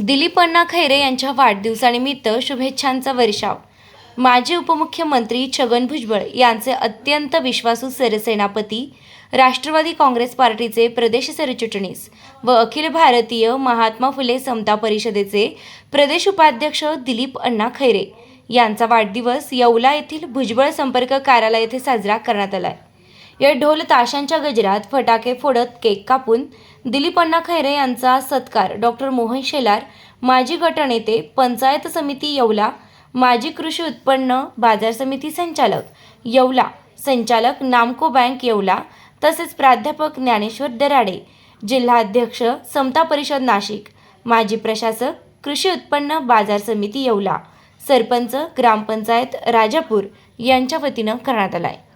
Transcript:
दिलीप अण्णा खैरे यांच्या वाढदिवसानिमित्त शुभेच्छांचा वर्षाव. माजी उपमुख्यमंत्री छगन भुजबळ यांचे अत्यंत विश्वासू सरसेनापती राष्ट्रवादी काँग्रेस पार्टीचे प्रदेश सरचिटणीस व अखिल भारतीय महात्मा फुले समता परिषदेचे प्रदेश उपाध्यक्ष दिलीप अण्णा खैरे यांचा वाढदिवस येवला येथील भुजबळ संपर्क कार्यालय येथे साजरा करण्यात आला आहे या ढोल ताशांच्या गजरात फटाके फोडत केक कापून दिलीप अण्णा खैरे यांचा सत्कार डॉक्टर मोहन शेलार माजी गटनेते पंचायत समिती येवला माजी कृषी उत्पन्न बाजार समिती संचालक येवला संचालक नामको बँक येवला तसेच प्राध्यापक ज्ञानेश्वर दराडे जिल्हाध्यक्ष समता परिषद नाशिक माजी प्रशासक कृषी उत्पन्न बाजार समिती येवला सरपंच ग्रामपंचायत राजापूर यांच्या वतीनं करण्यात आला आहे